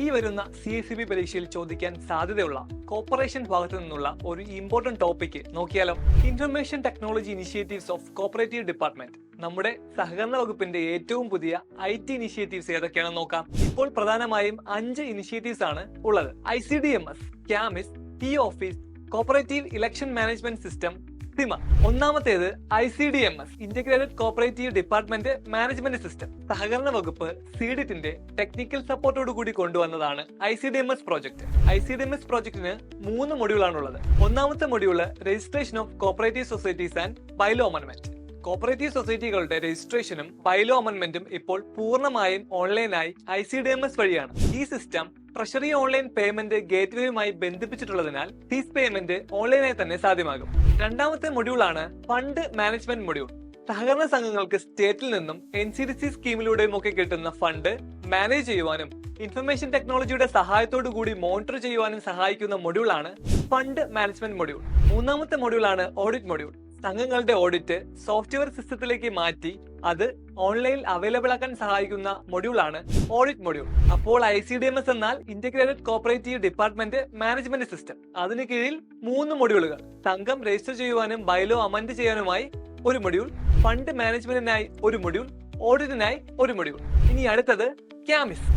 ഈ വരുന്ന C S B പരീക്ഷയിൽ ചോദിക്കാൻ സാധ്യതയുള്ള കോർപ്പറേഷൻ ഭാഗത്തു നിന്നുള്ള ഒരു ഇമ്പോർട്ടന്റ് ടോപ്പിക് നോക്കിയാലോ. Information technology initiatives of cooperative department നമ്മുടെ സഹകരണ വകുപ്പിന്റെ ഏറ്റവും പുതിയ ഐ ടി ഇനിഷ്യേറ്റീവ്സ് ഏതൊക്കെയാണെന്ന് നോക്കാം. ഇപ്പോൾ പ്രധാനമായും അഞ്ച് ഇനിഷ്യേറ്റീവ്സ് ആണ് ഉള്ളത്. I C D M S CAMIS E office cooperative election management system സിമ ഒന്നാമത്തേത് I C D M S integrated cooperative department management system സഹകരണ വകുപ്പ് സീഡിറ്റിന്റെ ടെക്നിക്കൽ സപ്പോർട്ടോട് കൂടി കൊണ്ടുവന്നതാണ് I C D M S project I C D M S പ്രോജക്ടിന് മൂന്ന് മൊഡ്യൂളാണുള്ളത് ഒന്നാമത്തെ module registration of cooperative societies and bylaw അമൻമെന്റ് cooperative സൊസൈറ്റികളുടെ രജിസ്ട്രേഷനും ബൈലോ അമൻമെന്റും ഇപ്പോൾ പൂർണമായും ഓൺലൈനായി I C D M S വഴിയാണ്. ഈ സിസ്റ്റം ട്രഷറി ഓൺലൈൻ പേയ്മെന്റ് ഗേറ്റ്വേയുമായി ബന്ധിപ്പിച്ചിട്ടുള്ളതിനാൽ ഫീസ് പേയ്മെന്റ് ഓൺലൈനായി തന്നെ സാധ്യമാകും. രണ്ടാമത്തെ മൊഡ്യൂളാണ് ഫണ്ട് മാനേജ്മെന്റ് മൊഡ്യൂൾ. സഹകരണ സംഘങ്ങൾക്ക് സ്റ്റേറ്റിൽ നിന്നും എൻ സി ഡി സി സ്കീമിലൂടെയും ഒക്കെ കിട്ടുന്ന ഫണ്ട് മാനേജ് ചെയ്യുവാനും ഇൻഫർമേഷൻ ടെക്നോളജിയുടെ സഹായത്തോടു കൂടി മോണിറ്റർ ചെയ്യുവാനും സഹായിക്കുന്ന മൊഡ്യൂളാണ് ഫണ്ട് മാനേജ്മെന്റ് മൊഡ്യൂൾ. മൂന്നാമത്തെ മൊഡ്യൂളാണ് ഓഡിറ്റ് മൊഡ്യൂൾ. സംഘങ്ങളുടെ ഓഡിറ്റ് സോഫ്റ്റ്വെയർ സിസ്റ്റത്തിലേക്ക് മാറ്റി അത് ഓൺലൈനിൽ അവൈലബിൾ ആക്കാൻ സഹായിക്കുന്ന മൊഡ്യൂളാണ് ഓഡിറ്റ് മൊഡ്യൂൾ. അപ്പോൾ I C D M S എന്നാൽ integrated cooperative department management system. അതിന് കീഴിൽ മൂന്ന് മൊഡ്യൂളുകൾ. സംഘം രജിസ്റ്റർ ചെയ്യുവാനും ബൈലോ അമൻഡ് ചെയ്യാനുമായി ഒരു മൊഡ്യൂൾ. ഫണ്ട് മാനേജ്മെന്റിനായി ഒരു മൊഡ്യൂൾ. ഓഡിറ്റിനായി ഒരു മൊഡ്യൂൾ. ഇനി അടുത്തത് ക്യാമിസ്.